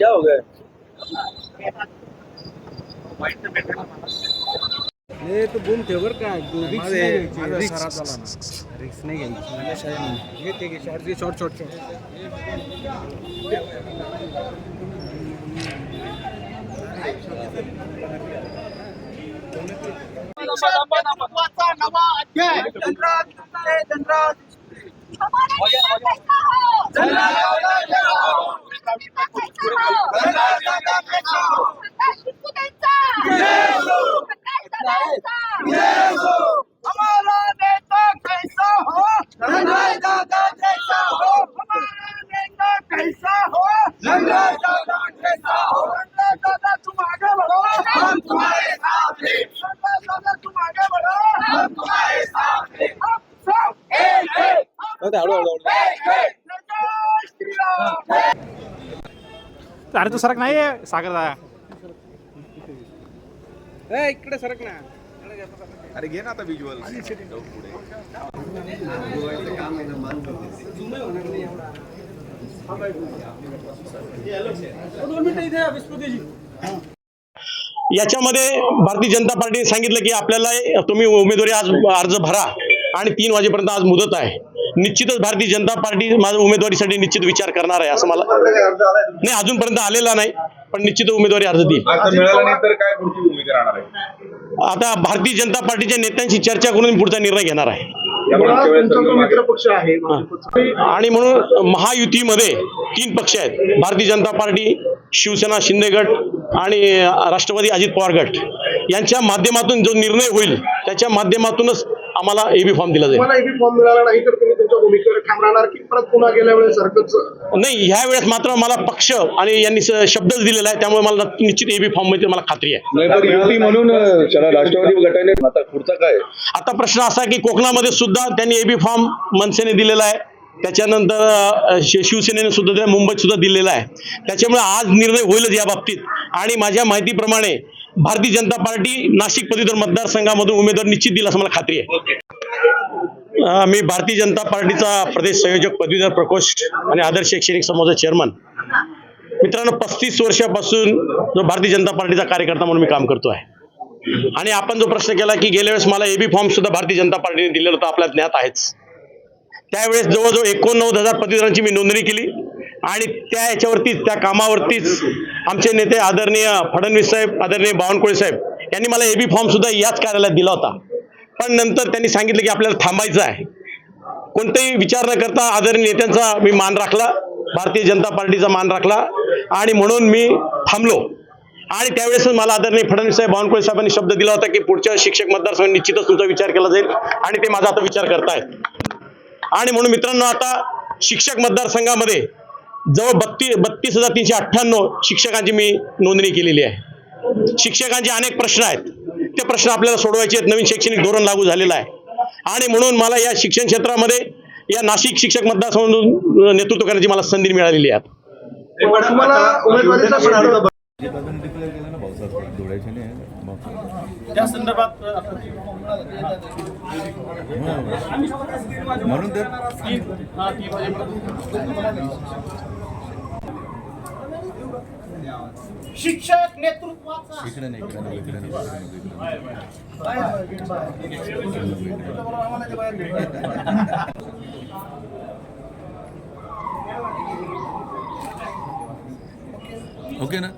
क्या हो गया? हे तो बूम ठेवर काय रिक्स नाही घ्यायची रिक्स नाही घ्यायची घेते घे शॉर्ट घे शॉर्ट शॉर्ट शॉर्ट नेतृत्वाचा नवा Nó tạo đồ đồ. अरे तू सरक नाही सागर दादा इकडे सरक ना. अरे घे ना आता विज्युअल याच्यामध्ये भारतीय जनता पार्टीने सांगितलं की आपल्याला तुम्ही उमेदवारी आज अर्ज भरा आणि तीन वाजेपर्यंत आज मुदत आहे. निश्चितच भारतीय जनता पार्टी माझ्या उमेदवारीसाठी निश्चित विचार करणार आहे असं मला नाही अजूनपर्यंत आलेला नाही पण निश्चित उमेदवारी अर्ज देईल. आता भारतीय जनता पार्टीच्या नेत्यांशी चर्चा करून पुढचा निर्णय घेणार आहे. आणि म्हणून महायुतीमध्ये तीन पक्ष आहेत. भारतीय जनता पार्टी शिवसेना शिंदे गट आणि राष्ट्रवादी अजित पवार गट. यांच्या माध्यमातून जो निर्णय होईल त्याच्या माध्यमातूनच आम्हाला एबी फॉर्म दिला जाईल. तुम्हाला एबी फॉर्म मिळाला नाही तर तुम्ही तुमच्या भूमिकेवर ठाम राहणार की परत पुन्हा गेल्या वेळेस सारखंच नाही ह्या वेळेस मात्र मला पक्ष आणि यांनी स- शब्दच दिलेला आहे त्यामुळे मला निश्चित एबी फॉर्ममध्ये मला खात्री आहे. युती म्हणून राष्ट्रवादी गटाने आता पुढचा काय? आता प्रश्न असा आहे की कोकणामध्ये सुद्धा त्यांनी एबी फॉर्म मनसेने दिलेला आहे. त्याच्यानंतर शिवसेनेने सुद्धा मुंबईत सुद्धा दिलेला आहे. त्याच्यामुळे आज निर्णय होईलच या बाबतीत. आणि माझ्या माहितीप्रमाणे भारतीय जनता पार्टी नाशिक पदवीधर मतदारसंघामधून उमेदवार निश्चित दिला असं मला खात्री आहे. मी भारतीय जनता पार्टीचा प्रदेश संयोजक पदवीधर प्रकोष्ठ आणि आदर्श शैक्षणिक समूहाचा चेअरमन मित्रांनो पस्तीस वर्षापासून जो भारतीय जनता पार्टीचा कार्यकर्ता म्हणून मी काम करतो आहे. आणि आपण जो प्रश्न केला की गेल्या वेळेस मला एबी फॉर्म सुद्धा भारतीय जनता पार्टीने दिलेलं होतं आपल्या ज्ञात आहेच. त्यावेळेस जवळजवळ एकोणनव्वद हजार पदवीधरांची मी नोंदणी केली. आणि त्या याच्यावरतीच त्या कामावरतीच आमचे नेते आदरणीय फडणवीस साहेब आदरणीय बावनकुळे साहेब यांनी मला एबी फॉर्म सुद्धा याच कार्यालयात दिला होता. पण नंतर त्यांनी सांगितलं की आपल्याला थांबायचं आहे. कोणताही विचार न करता आदरणीय नेत्यांचा मी मान राखला भारतीय जनता पार्टीचा मान राखला आणि म्हणून मी थांबलो. आणि त्यावेळेस मला आदरणीय फडणवीस साहेब बावनकुळे साहेबांनी शब्द दिला होता की पुढच्या शिक्षक मतदारसंघ निश्चितच तुमचा विचार केला जाईल आणि ते माझा आता विचार करतायत. आणि म्हणून मित्रांनो आता शिक्षक मतदारसंघामध्ये जवळ बत्तीस बत्तीस हजार तीनशे अठ्ठ्याण्णव शिक्षकांची मी नोंदणी केलेली आहे. शिक्षकांचे अनेक प्रश्न आहेत. ते प्रश्न आपल्याला सोडवायचे आहेत. नवीन शैक्षणिक धोरण लागू झालेलं आहे. आणि म्हणून मला या शिक्षण क्षेत्रामध्ये या नाशिक शिक्षक मतदारसंघातून नेतृत्व करण्याची मला संधी मिळालेली आहे. तुम्हाला उमेदवारीचा पण अर्ज त्या संदर्भात म्हणून तर शिक्षक नेतृत्वाचा इकडे नाही इकडे नाही इकडे नाही, इकडे